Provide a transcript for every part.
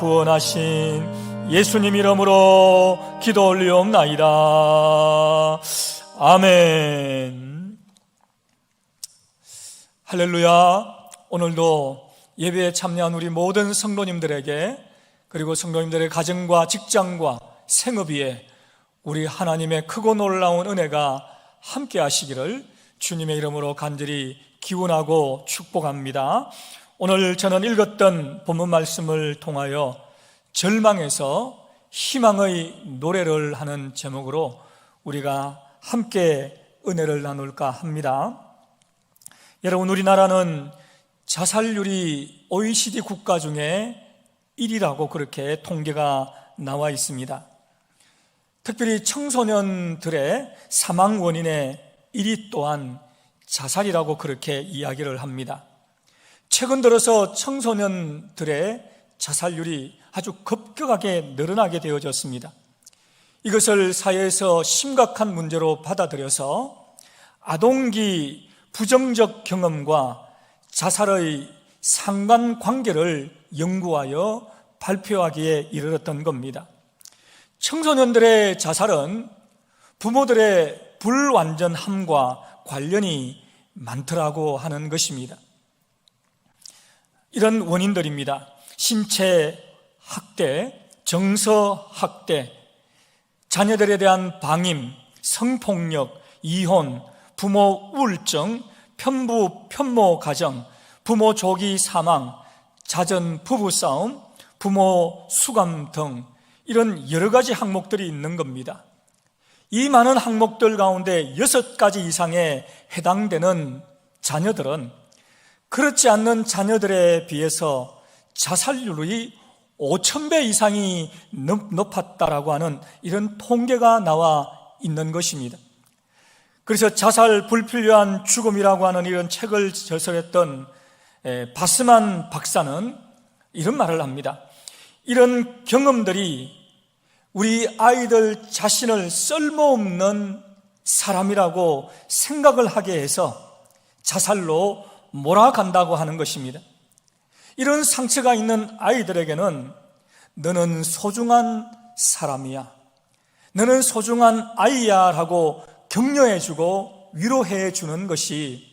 구원하신 예수님 이름으로 기도 올리옵나이다. 아멘. 할렐루야. 오늘도 예배에 참여한 우리 모든 성도님들에게 그리고 성도님들의 가정과 직장과 생업 위에 우리 하나님의 크고 놀라운 은혜가 함께 하시기를 주님의 이름으로 간절히 기원하고 축복합니다. 오늘 저는 읽었던 본문 말씀을 통하여 절망에서 희망의 노래를 하는 제목으로 우리가 함께 은혜를 나눌까 합니다. 여러분, 우리나라는 자살률이 OECD 국가 중에 1위라고 그렇게 통계가 나와 있습니다. 특별히 청소년들의 사망 원인의 1위 또한 자살이라고 그렇게 이야기를 합니다. 최근 들어서 청소년들의 자살률이 아주 급격하게 늘어나게 되어졌습니다. 이것을 사회에서 심각한 문제로 받아들여서 아동기 부정적 경험과 자살의 상관 관계를 연구하여 발표하기에 이르렀던 겁니다. 청소년들의 자살은 부모들의 불완전함과 관련이 많더라고 하는 것입니다. 이런 원인들입니다. 신체 학대, 정서 학대, 자녀들에 대한 방임, 성폭력, 이혼, 부모 우울증, 편부, 편모 가정, 부모 조기 사망, 자전 부부 싸움, 부모 수감 등 이런 여러 가지 항목들이 있는 겁니다. 이 많은 항목들 가운데 여섯 가지 이상에 해당되는 자녀들은 그렇지 않는 자녀들에 비해서 자살률이 5천배 이상이 높았다라고 하는 이런 통계가 나와 있는 것입니다. 그래서 자살 불필요한 죽음이라고 하는 이런 책을 저술했던 바스만 박사는 이런 말을 합니다. 이런 경험들이 우리 아이들 자신을 쓸모없는 사람이라고 생각을 하게 해서 자살로 몰아간다고 하는 것입니다. 이런 상처가 있는 아이들에게는 너는 소중한 사람이야. 너는 소중한 아이야 라고 격려해주고 위로해주는 것이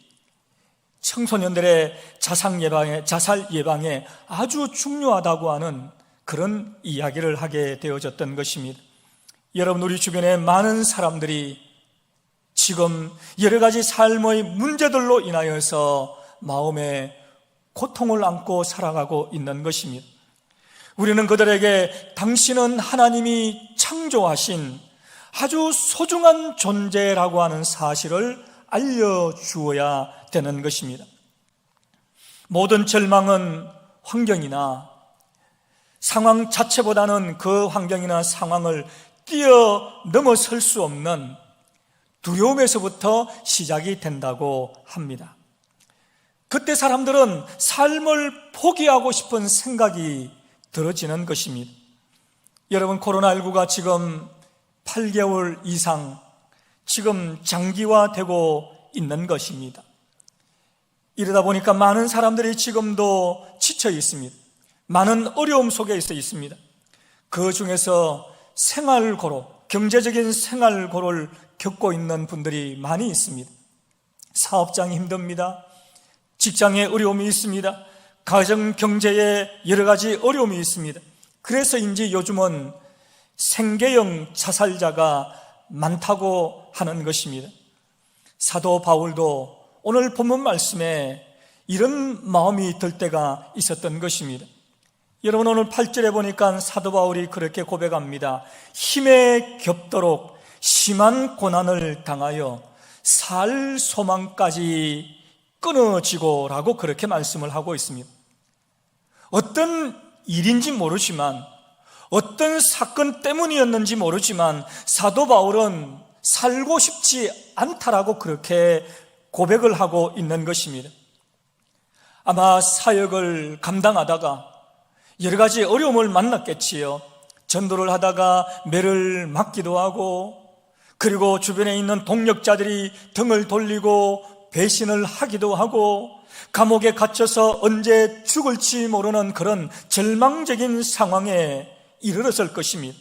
청소년들의 자살 예방에, 자살 예방에 아주 중요하다고 하는 그런 이야기를 하게 되어졌던 것입니다. 여러분, 우리 주변에 많은 사람들이 지금 여러 가지 삶의 문제들로 인하여서 마음에 고통을 안고 살아가고 있는 것입니다. 우리는 그들에게 당신은 하나님이 창조하신 아주 소중한 존재라고 하는 사실을 알려주어야 되는 것입니다. 모든 절망은 환경이나 상황 자체보다는 그 환경이나 상황을 뛰어넘어설 수 없는 두려움에서부터 시작이 된다고 합니다. 그때 사람들은 삶을 포기하고 싶은 생각이 들어지는 것입니다. 여러분, 코로나19가 지금 8개월 이상 지금 장기화되고 있는 것입니다. 이러다 보니까 많은 사람들이 지금도 지쳐 있습니다. 많은 어려움 속에 있어 있습니다. 그 중에서 생활고로, 경제적인 생활고를 겪고 있는 분들이 많이 있습니다. 사업장이 힘듭니다. 직장에 어려움이 있습니다. 가정 경제에 여러 가지 어려움이 있습니다. 그래서인지 요즘은 생계형 자살자가 많다고 하는 것입니다. 사도 바울도 오늘 본문 말씀에 이런 마음이 들 때가 있었던 것입니다. 여러분 오늘 8절에 보니까 사도 바울이 그렇게 고백합니다. 힘에 겹도록 심한 고난을 당하여 살 소망까지 끊어지고라고 그렇게 말씀을 하고 있습니다. 어떤 일인지 모르지만 어떤 사건 때문이었는지 모르지만 사도 바울은 살고 싶지 않다라고 그렇게 고백을 하고 있는 것입니다. 아마 사역을 감당하다가 여러 가지 어려움을 만났겠지요. 전도를 하다가 매를 맞기도 하고 그리고 주변에 있는 동력자들이 등을 돌리고 배신을 하기도 하고 감옥에 갇혀서 언제 죽을지 모르는 그런 절망적인 상황에 이르렀을 것입니다.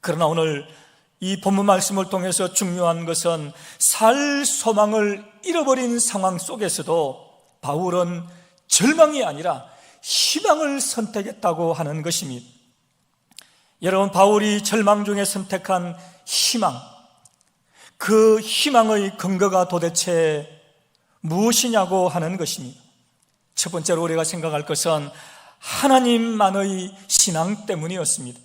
그러나 오늘 이 본문 말씀을 통해서 중요한 것은 살 소망을 잃어버린 상황 속에서도 바울은 절망이 아니라 희망을 선택했다고 하는 것입니다. 여러분, 바울이 절망 중에 선택한 희망, 그 희망의 근거가 도대체 무엇이냐고 하는 것입니다. 첫 번째로 우리가 생각할 것은 하나님만의 신앙 때문이었습니다.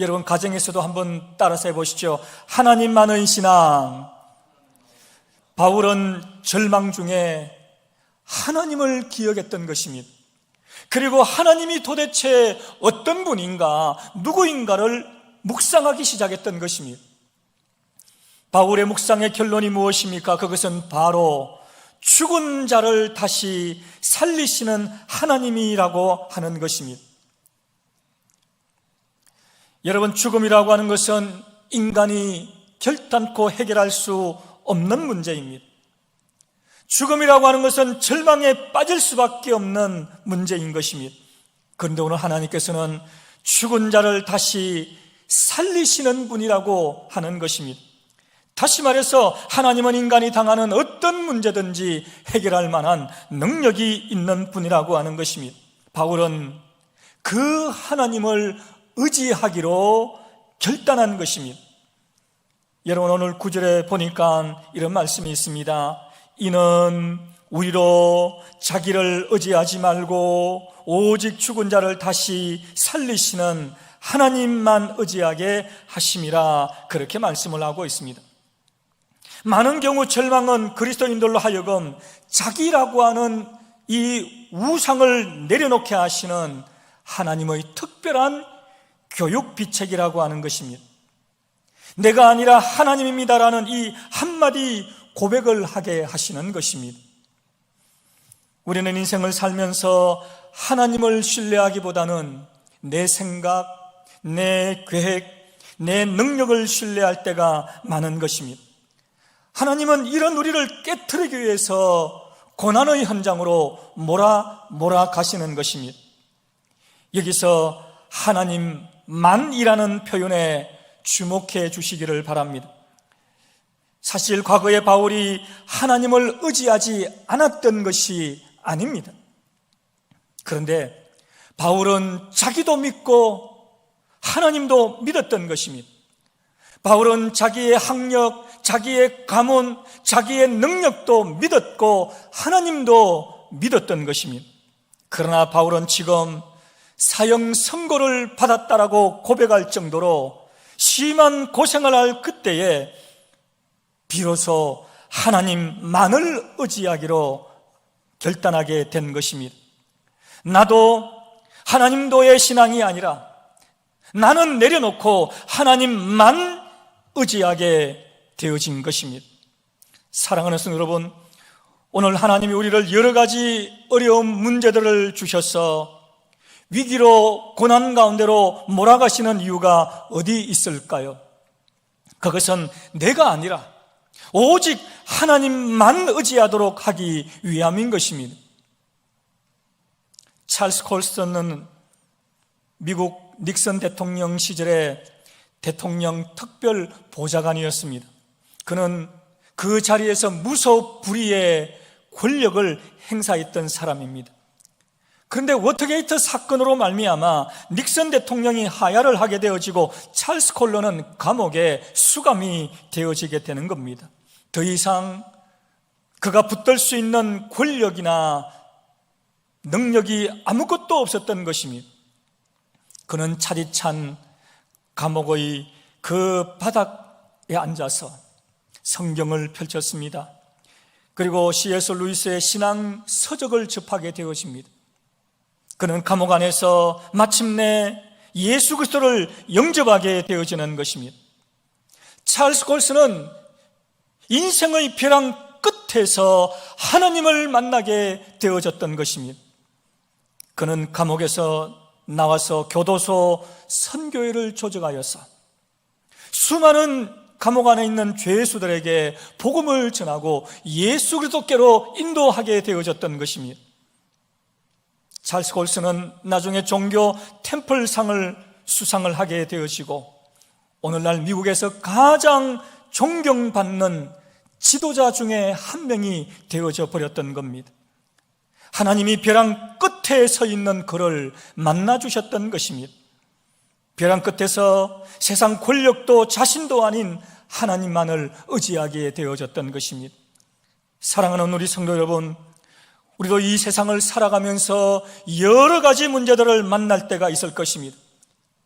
여러분, 가정에서도 한번 따라서 해보시죠. 하나님만의 신앙. 바울은 절망 중에 하나님을 기억했던 것입니다. 그리고 하나님이 도대체 어떤 분인가, 누구인가를 묵상하기 시작했던 것입니다. 바울의 묵상의 결론이 무엇입니까? 그것은 바로 죽은 자를 다시 살리시는 하나님이라고 하는 것입니다. 여러분, 죽음이라고 하는 것은 인간이 결단코 해결할 수 없는 문제입니다. 죽음이라고 하는 것은 절망에 빠질 수밖에 없는 문제인 것입니다. 그런데 오늘 하나님께서는 죽은 자를 다시 살리시는 분이라고 하는 것입니다. 다시 말해서 하나님은 인간이 당하는 어떤 문제든지 해결할 만한 능력이 있는 분이라고 하는 것입니다. 바울은 그 하나님을 의지하기로 결단한 것입니다. 여러분 오늘 구절에 보니까 이런 말씀이 있습니다. 이는 우리로 자기를 의지하지 말고 오직 죽은 자를 다시 살리시는 하나님만 의지하게 하심이라 그렇게 말씀을 하고 있습니다. 많은 경우 절망은 그리스도인들로 하여금 자기라고 하는 이 우상을 내려놓게 하시는 하나님의 특별한 교육 비책이라고 하는 것입니다. 내가 아니라 하나님입니다라는 이 한마디 고백을 하게 하시는 것입니다. 우리는 인생을 살면서 하나님을 신뢰하기보다는 내 생각, 내 계획, 내 능력을 신뢰할 때가 많은 것입니다. 하나님은 이런 우리를 깨뜨리기 위해서 고난의 현장으로 몰아 몰아 가시는 것입니다. 여기서 하나님만이라는 표현에 주목해 주시기를 바랍니다. 사실 과거의 바울이 하나님을 의지하지 않았던 것이 아닙니다. 그런데 바울은 자기도 믿고 하나님도 믿었던 것입니다. 바울은 자기의 학력, 자기의 가문, 자기의 능력도 믿었고 하나님도 믿었던 것입니다. 그러나 바울은 지금 사형 선고를 받았다라고 고백할 정도로 심한 고생을 할 그때에 비로소 하나님만을 의지하기로 결단하게 된 것입니다. 나도 하나님도의 신앙이 아니라 나는 내려놓고 하나님만 의지하게 되어진 것입니다. 사랑하는 성도 여러분, 오늘 하나님이 우리를 여러 가지 어려운 문제들을 주셔서 위기로 고난 가운데로 몰아가시는 이유가 어디 있을까요? 그것은 내가 아니라 오직 하나님만 의지하도록 하기 위함인 것입니다. 찰스 콜스턴은 미국 닉슨 대통령 시절에 대통령 특별 보좌관이었습니다. 그는 그 자리에서 무소불위의 권력을 행사했던 사람입니다. 그런데 워터게이트 사건으로 말미암아 닉슨 대통령이 하야를 하게 되어지고 찰스 콜러는 감옥에 수감이 되어지게 되는 겁니다. 더 이상 그가 붙들 수 있는 권력이나 능력이 아무것도 없었던 것입니다. 그는 차디찬 감옥의 그 바닥에 앉아서 성경을 펼쳤습니다. 그리고 C.S. 루이스의 신앙 서적을 접하게 되어집니다. 그는 감옥 안에서 마침내 예수 그리스도를 영접하게 되어지는 것입니다. 찰스 골스는 인생의 벼랑 끝에서 하나님을 만나게 되어졌던 것입니다. 그는 감옥에서 나와서 교도소 선교회를 조직하여서 수많은 감옥 안에 있는 죄수들에게 복음을 전하고 예수 그리스도께로 인도하게 되어졌던 것입니다. 찰스 골스는 나중에 종교 템플상을 수상을 하게 되어지고 오늘날 미국에서 가장 존경받는 지도자 중에 한 명이 되어져 버렸던 겁니다. 하나님이 벼랑 끝에 서 있는 그를 만나 주셨던 것입니다. 벼랑 끝에서 세상 권력도 자신도 아닌 하나님만을 의지하게 되어졌던 것입니다. 사랑하는 우리 성도 여러분, 우리도 이 세상을 살아가면서 여러 가지 문제들을 만날 때가 있을 것입니다.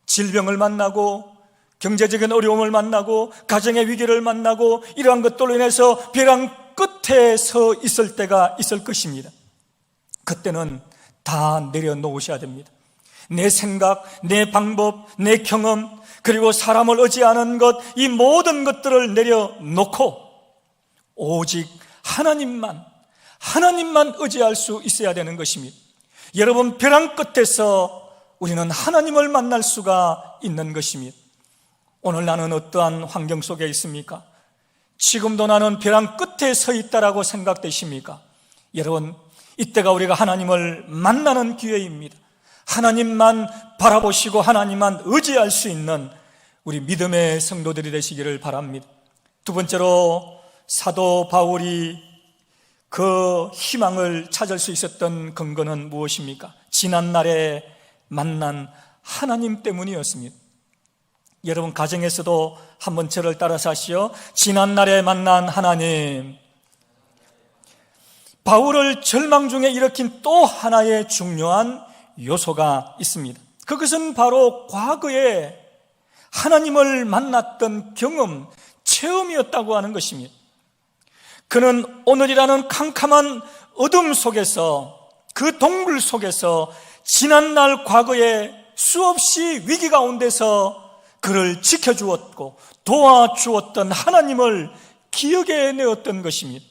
질병을 만나고 경제적인 어려움을 만나고 가정의 위기를 만나고 이러한 것들로 인해서 벼랑 끝에 서 있을 때가 있을 것입니다. 그때는 다 내려놓으셔야 됩니다. 내 생각, 내 방법, 내 경험, 그리고 사람을 의지하는 것, 이 모든 것들을 내려놓고 오직 하나님만, 하나님만 의지할 수 있어야 되는 것입니다. 여러분, 벼랑 끝에서 우리는 하나님을 만날 수가 있는 것입니다. 오늘 나는 어떠한 환경 속에 있습니까? 지금도 나는 벼랑 끝에 서 있다라고 생각되십니까? 여러분, 이때가 우리가 하나님을 만나는 기회입니다. 하나님만 바라보시고 하나님만 의지할 수 있는 우리 믿음의 성도들이 되시기를 바랍니다. 두 번째로 사도 바울이 그 희망을 찾을 수 있었던 근거는 무엇입니까? 지난날에 만난 하나님 때문이었습니다. 여러분 가정에서도 한번 저를 따라서 하시오. 지난날에 만난 하나님. 바울을 절망 중에 일으킨 또 하나의 중요한 요소가 있습니다. 그것은 바로 과거에 하나님을 만났던 경험, 체험이었다고 하는 것입니다. 그는 오늘이라는 캄캄한 어둠 속에서 그 동굴 속에서 지난날 과거에 수없이 위기 가운데서 그를 지켜주었고 도와주었던 하나님을 기억해 내었던 것입니다.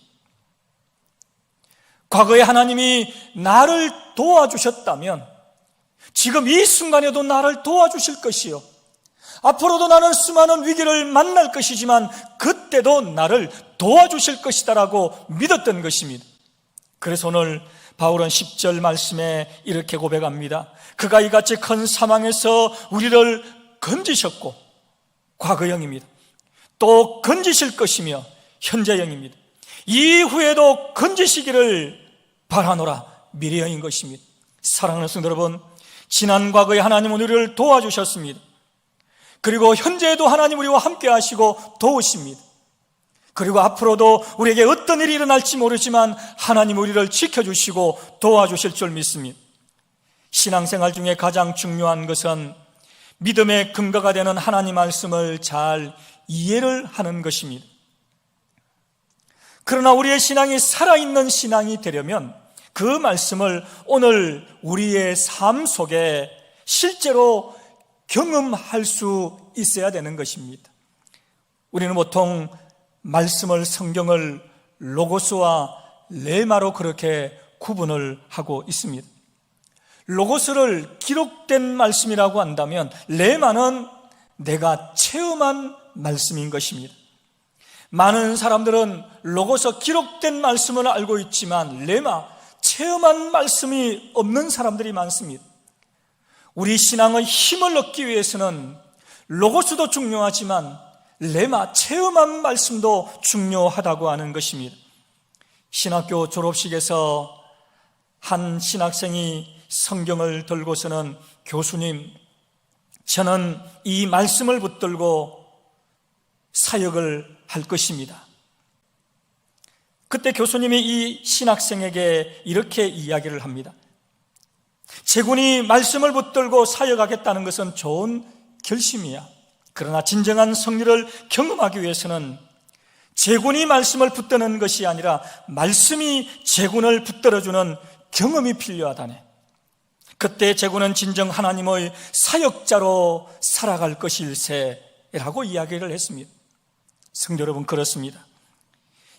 과거에 하나님이 나를 도와주셨다면 지금 이 순간에도 나를 도와주실 것이요. 앞으로도 나는 수많은 위기를 만날 것이지만 그때도 나를 도와주실 것이다라고 믿었던 것입니다. 그래서 오늘 바울은 10절 말씀에 이렇게 고백합니다. 그가 이같이 큰 사망에서 우리를 건지셨고 과거형입니다. 또 건지실 것이며 현재형입니다. 이후에도 건지시기를 바라노라 미래형인 것입니다. 사랑하는 성도 여러분, 지난 과거에 하나님은 우리를 도와주셨습니다. 그리고 현재에도 하나님 우리와 함께 하시고 도우십니다. 그리고 앞으로도 우리에게 어떤 일이 일어날지 모르지만 하나님 우리를 지켜주시고 도와주실 줄 믿습니다. 신앙생활 중에 가장 중요한 것은 믿음의 근거가 되는 하나님 말씀을 잘 이해를 하는 것입니다. 그러나 우리의 신앙이 살아있는 신앙이 되려면 그 말씀을 오늘 우리의 삶 속에 실제로 경험할 수 있어야 되는 것입니다. 우리는 보통 말씀을 성경을 로고스와 레마로 그렇게 구분을 하고 있습니다. 로고스를 기록된 말씀이라고 한다면 레마는 내가 체험한 말씀인 것입니다. 많은 사람들은 로고서 기록된 말씀을 알고 있지만 레마 체험한 말씀이 없는 사람들이 많습니다. 우리 신앙의 힘을 얻기 위해서는 로고스도 중요하지만 레마 체험한 말씀도 중요하다고 하는 것입니다. 신학교 졸업식에서 한 신학생이 성경을 들고서는 교수님, 저는 이 말씀을 붙들고 사역을 할 것입니다. 그때 교수님이 이 신학생에게 이렇게 이야기를 합니다. 제군이 말씀을 붙들고 사역하겠다는 것은 좋은 결심이야. 그러나 진정한 승리를 경험하기 위해서는 제군이 말씀을 붙드는 것이 아니라 말씀이 제군을 붙들어주는 경험이 필요하다네. 그때 제군은 진정 하나님의 사역자로 살아갈 것일세라고 이야기를 했습니다. 성도 여러분 그렇습니다.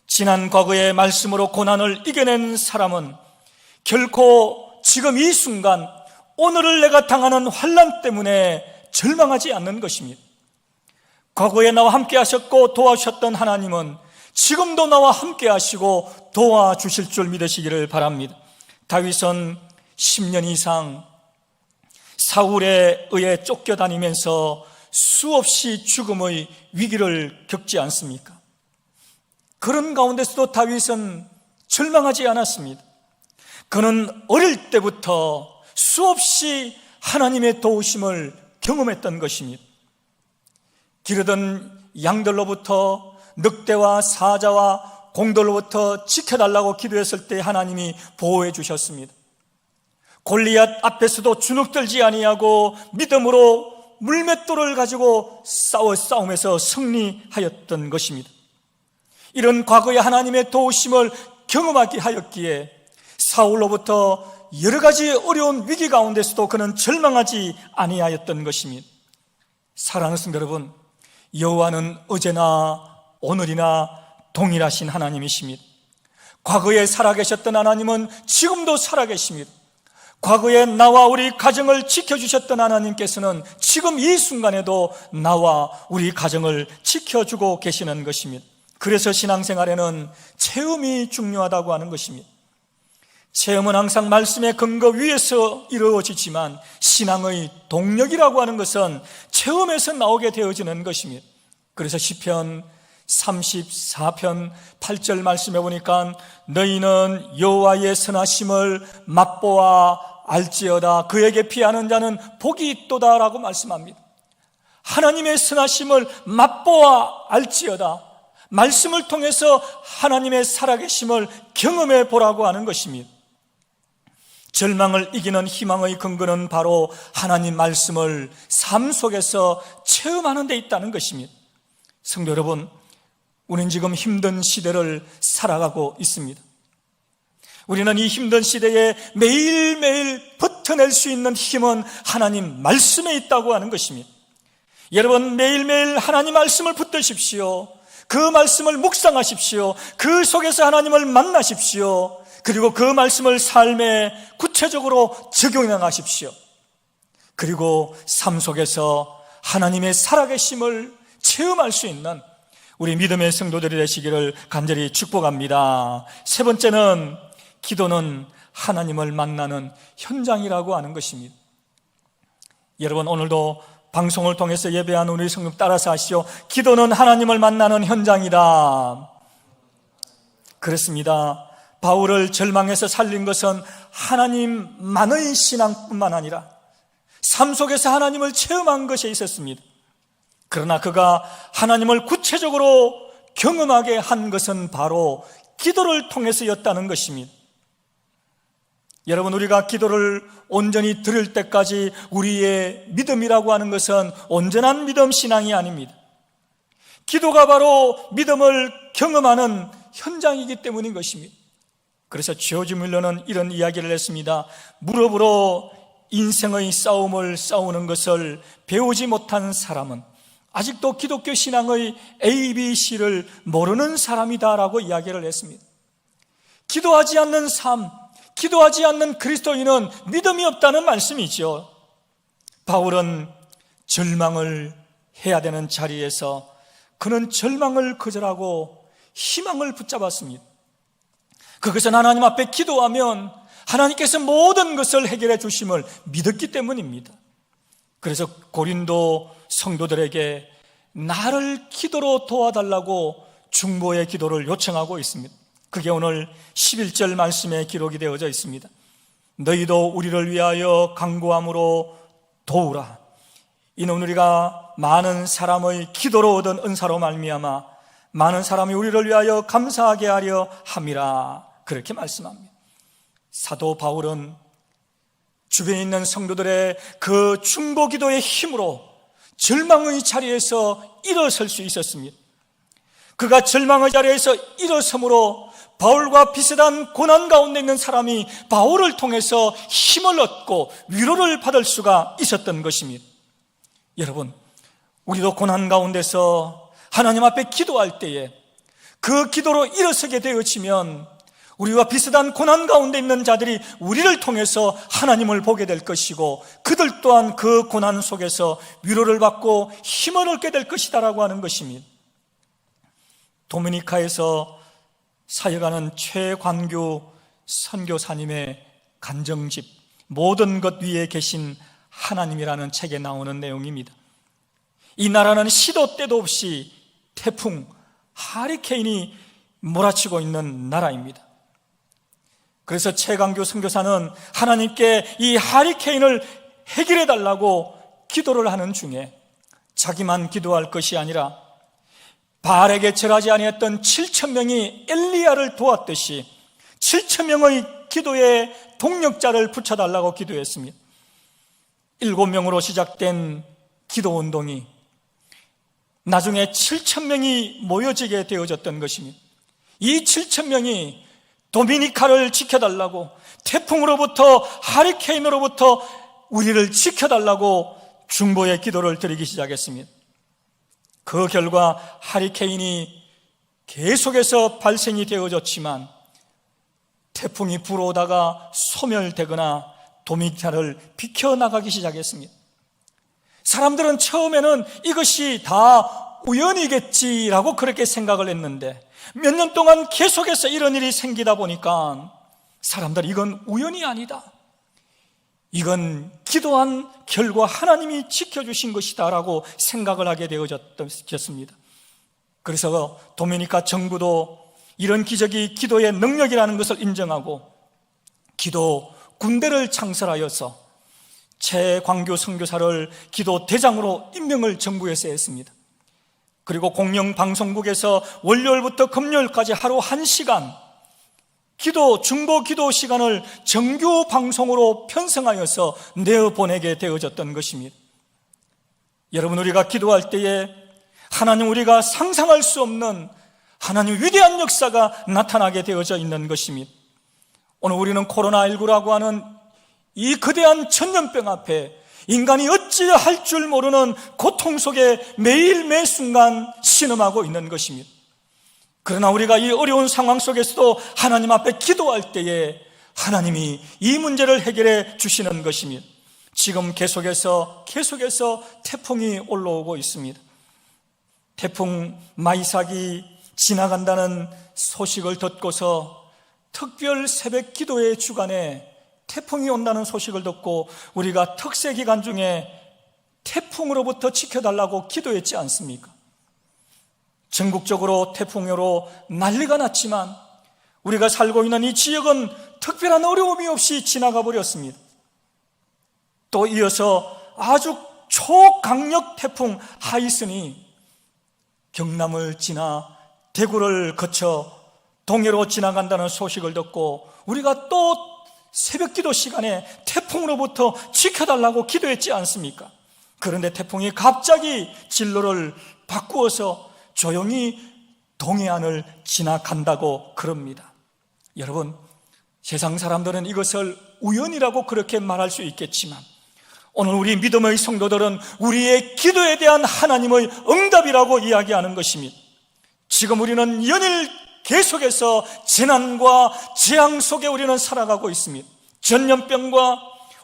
지난 과거의 말씀으로 고난을 이겨낸 사람은 결코 지금 이 순간 오늘을 내가 당하는 환란 때문에 절망하지 않는 것입니다. 과거에 나와 함께 하셨고 도와주셨던 하나님은 지금도 나와 함께 하시고 도와주실 줄 믿으시기를 바랍니다. 다윗은 10년 이상 사울에 의해 쫓겨다니면서 수없이 죽음의 위기를 겪지 않습니까? 그런 가운데서도 다윗은 절망하지 않았습니다. 그는 어릴 때부터 수없이 하나님의 도우심을 경험했던 것입니다. 기르던 양들로부터 늑대와 사자와 공돌로부터 지켜달라고 기도했을 때 하나님이 보호해 주셨습니다. 골리앗 앞에서도 주눅들지 아니하고 믿음으로 물맷돌을 가지고 싸워 싸움에서 승리하였던 것입니다. 이런 과거의 하나님의 도우심을 경험하게 하였기에 사울로부터 여러 가지 어려운 위기 가운데서도 그는 절망하지 아니하였던 것입니다. 사랑하는 성도 여러분, 여호와는 어제나 오늘이나 동일하신 하나님이십니다. 과거에 살아계셨던 하나님은 지금도 살아계십니다. 과거에 나와 우리 가정을 지켜주셨던 하나님께서는 지금 이 순간에도 나와 우리 가정을 지켜주고 계시는 것입니다. 그래서 신앙생활에는 체험이 중요하다고 하는 것입니다. 체험은 항상 말씀의 근거 위에서 이루어지지만 신앙의 동력이라고 하는 것은 체험에서 나오게 되어지는 것입니다. 그래서 시편 34편 8절 말씀해 보니까 너희는 여호와의 선하심을 맛보아 알지어다 그에게 피하는 자는 복이 있도다라고 말씀합니다. 하나님의 선하심을 맛보아 알지어다. 말씀을 통해서 하나님의 살아계심을 경험해 보라고 하는 것입니다. 절망을 이기는 희망의 근거는 바로 하나님 말씀을 삶 속에서 체험하는 데 있다는 것입니다. 성도 여러분, 우리는 지금 힘든 시대를 살아가고 있습니다. 우리는 이 힘든 시대에 매일매일 버텨낼 수 있는 힘은 하나님 말씀에 있다고 하는 것입니다. 여러분, 매일매일 하나님 말씀을 붙드십시오. 그 말씀을 묵상하십시오. 그 속에서 하나님을 만나십시오. 그리고 그 말씀을 삶에 구체적으로 적용해 나가십시오. 그리고 삶 속에서 하나님의 살아계심을 체험할 수 있는 우리 믿음의 성도들이 되시기를 간절히 축복합니다. 세 번째는 기도는 하나님을 만나는 현장이라고 하는 것입니다. 여러분 오늘도 방송을 통해서 예배한 우리 성도 따라서 하시오. 기도는 하나님을 만나는 현장이다. 그렇습니다. 바울을 절망에서 살린 것은 하나님만의 신앙뿐만 아니라 삶 속에서 하나님을 체험한 것에 있었습니다. 그러나 그가 하나님을 구체적으로 경험하게 한 것은 바로 기도를 통해서였다는 것입니다. 여러분, 우리가 기도를 온전히 들을 때까지 우리의 믿음이라고 하는 것은 온전한 믿음 신앙이 아닙니다. 기도가 바로 믿음을 경험하는 현장이기 때문인 것입니다. 그래서 조지 뮬러는 이런 이야기를 했습니다. 무릎으로 인생의 싸움을 싸우는 것을 배우지 못한 사람은 아직도 기독교 신앙의 ABC를 모르는 사람이다라고 이야기를 했습니다. 기도하지 않는 삶, 기도하지 않는 그리스도인은 믿음이 없다는 말씀이죠. 바울은 절망을 해야 되는 자리에서 그는 절망을 거절하고 희망을 붙잡았습니다. 그것은 하나님 앞에 기도하면 하나님께서 모든 것을 해결해 주심을 믿었기 때문입니다. 그래서 고린도 성도들에게 나를 기도로 도와달라고 중보의 기도를 요청하고 있습니다. 그게 오늘 11절 말씀에 기록이 되어져 있습니다. 너희도 우리를 위하여 강구함으로 도우라. 이는 우리가 많은 사람의 기도로 얻은 은사로 말미암아 많은 사람이 우리를 위하여 감사하게 하려 함이라. 그렇게 말씀합니다. 사도 바울은 주변에 있는 성도들의 그 중보 기도의 힘으로 절망의 자리에서 일어설 수 있었습니다. 그가 절망의 자리에서 일어섬으로 바울과 비슷한 고난 가운데 있는 사람이 바울을 통해서 힘을 얻고 위로를 받을 수가 있었던 것입니다. 여러분, 우리도 고난 가운데서 하나님 앞에 기도할 때에 그 기도로 일어서게 되어지면 우리와 비슷한 고난 가운데 있는 자들이 우리를 통해서 하나님을 보게 될 것이고 그들 또한 그 고난 속에서 위로를 받고 힘을 얻게 될 것이다라고 하는 것입니다. 도미니카에서 사역하는 최관교 선교사님의 간정집 모든 것 위에 계신 하나님이라는 책에 나오는 내용입니다. 이 나라는 시도 때도 없이 태풍, 하리케인이 몰아치고 있는 나라입니다. 그래서 최강교 선교사는 하나님께 이 하리케인을 해결해 달라고 기도를 하는 중에 자기만 기도할 것이 아니라 바알에게 절하지 아니했던 7천 명이 엘리야를 도왔듯이 7천 명의 기도에 동력자를 붙여달라고 기도했습니다. 일곱 명으로 시작된 기도 운동이 나중에 7천 명이 모여지게 되어졌던 것입니다. 이 7천 명이 도미니카를 지켜달라고 태풍으로부터 하리케인으로부터 우리를 지켜달라고 중보의 기도를 드리기 시작했습니다. 그 결과 하리케인이 계속해서 발생이 되어졌지만 태풍이 불어오다가 소멸되거나 도미니카를 비켜나가기 시작했습니다. 사람들은 처음에는 이것이 다 우연이겠지라고 그렇게 생각을 했는데 몇 년 동안 계속해서 이런 일이 생기다 보니까 사람들이 이건 우연이 아니다. 이건 기도한 결과 하나님이 지켜주신 것이다라고 생각을 하게 되어졌습니다. 그래서 도미니카 정부도 이런 기적이 기도의 능력이라는 것을 인정하고 기도 군대를 창설하여서 최광교 선교사를 기도 대장으로 임명을 정부에서 했습니다. 그리고 공영방송국에서 월요일부터 금요일까지 하루 1시간 기도, 중보 기도 시간을 정규 방송으로 편성하여서 내어보내게 되어졌던 것입니다. 여러분, 우리가 기도할 때에 하나님 우리가 상상할 수 없는 하나님 위대한 역사가 나타나게 되어져 있는 것입니다. 오늘 우리는 코로나19라고 하는 이 거대한 천년병 앞에 인간이 어찌 할 줄 모르는 고통 속에 매일 매 순간 신음하고 있는 것입니다. 그러나 우리가 이 어려운 상황 속에서도 하나님 앞에 기도할 때에 하나님이 이 문제를 해결해 주시는 것입니다. 지금 계속해서 계속해서 태풍이 올라오고 있습니다. 태풍 마이삭이 지나간다는 소식을 듣고서 특별 새벽 기도의 주간에 태풍이 온다는 소식을 듣고 우리가 특세 기간 중에 태풍으로부터 지켜달라고 기도했지 않습니까? 전국적으로 태풍으로 난리가 났지만 우리가 살고 있는 이 지역은 특별한 어려움이 없이 지나가 버렸습니다. 또 이어서 아주 초강력 태풍 하이슨이 경남을 지나 대구를 거쳐 동해로 지나간다는 소식을 듣고 우리가 또 새벽 기도 시간에 태풍으로부터 지켜달라고 기도했지 않습니까? 그런데 태풍이 갑자기 진로를 바꾸어서 조용히 동해안을 지나간다고 그럽니다. 여러분, 세상 사람들은 이것을 우연이라고 그렇게 말할 수 있겠지만 오늘 우리 믿음의 성도들은 우리의 기도에 대한 하나님의 응답이라고 이야기하는 것입니다. 지금 우리는 연일 계속해서 재난과 재앙 속에 우리는 살아가고 있습니다. 전염병과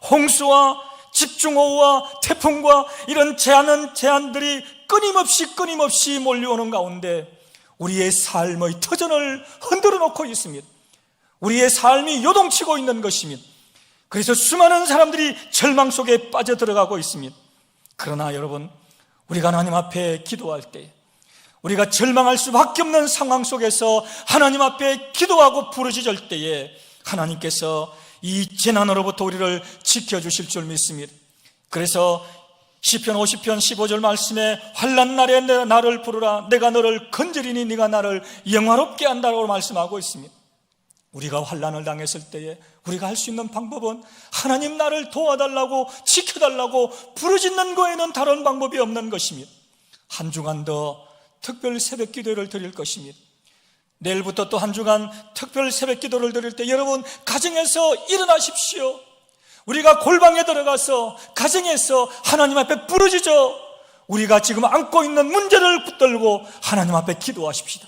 홍수와 집중호우와 태풍과 이런 재앙은 재앙들이 끊임없이 끊임없이 몰려오는 가운데 우리의 삶의 터전을 흔들어 놓고 있습니다. 우리의 삶이 요동치고 있는 것입니다. 그래서 수많은 사람들이 절망 속에 빠져들어가고 있습니다. 그러나 여러분, 우리가 하나님 앞에 기도할 때 우리가 절망할 수밖에 없는 상황 속에서 하나님 앞에 기도하고 부르짖을 때에 하나님께서 이 재난으로부터 우리를 지켜주실 줄 믿습니다. 그래서 시편 50편 15절 말씀에 환란 날에 내 나를 부르라 내가 너를 건드리니 네가 나를 영화롭게 한다고 말씀하고 있습니다. 우리가 환란을 당했을 때에 우리가 할 수 있는 방법은 하나님 나를 도와달라고 지켜달라고 부르짖는 거에는 다른 방법이 없는 것입니다. 한 주간 더 특별 새벽 기도를 드릴 것입니다. 내일부터 또 한 주간 특별 새벽 기도를 드릴 때 여러분 가정에서 일어나십시오. 우리가 골방에 들어가서 가정에서 하나님 앞에 부르짖어 우리가 지금 안고 있는 문제를 붙들고 하나님 앞에 기도하십시다.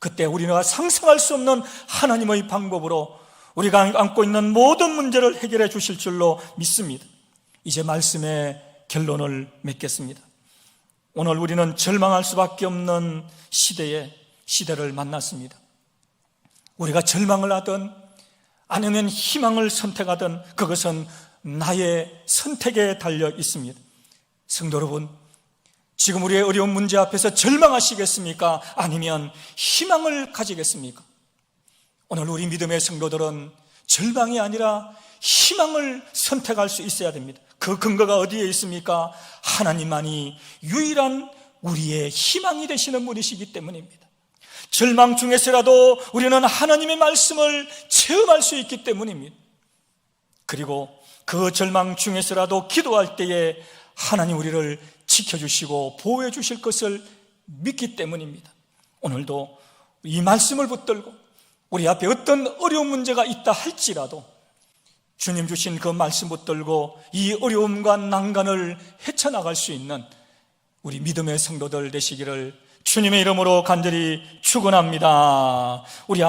그때 우리가 상상할 수 없는 하나님의 방법으로 우리가 안고 있는 모든 문제를 해결해 주실 줄로 믿습니다. 이제 말씀의 결론을 맺겠습니다. 오늘 우리는 절망할 수밖에 없는 시대에 시대를 만났습니다. 우리가 절망을 하든 아니면 희망을 선택하든 그것은 나의 선택에 달려 있습니다. 성도 여러분, 지금 우리의 어려운 문제 앞에서 절망하시겠습니까? 아니면 희망을 가지겠습니까? 오늘 우리 믿음의 성도들은 절망이 아니라 희망을 선택할 수 있어야 됩니다. 그 근거가 어디에 있습니까? 하나님만이 유일한 우리의 희망이 되시는 분이시기 때문입니다. 절망 중에서라도 우리는 하나님의 말씀을 체험할 수 있기 때문입니다. 그리고 그 절망 중에서라도 기도할 때에 하나님 우리를 지켜주시고 보호해 주실 것을 믿기 때문입니다. 오늘도 이 말씀을 붙들고 우리 앞에 어떤 어려운 문제가 있다 할지라도 주님 주신 그 말씀 붙들고 이 어려움과 난간을 헤쳐나갈 수 있는 우리 믿음의 성도들 되시기를 주님의 이름으로 간절히 축원합니다. 우리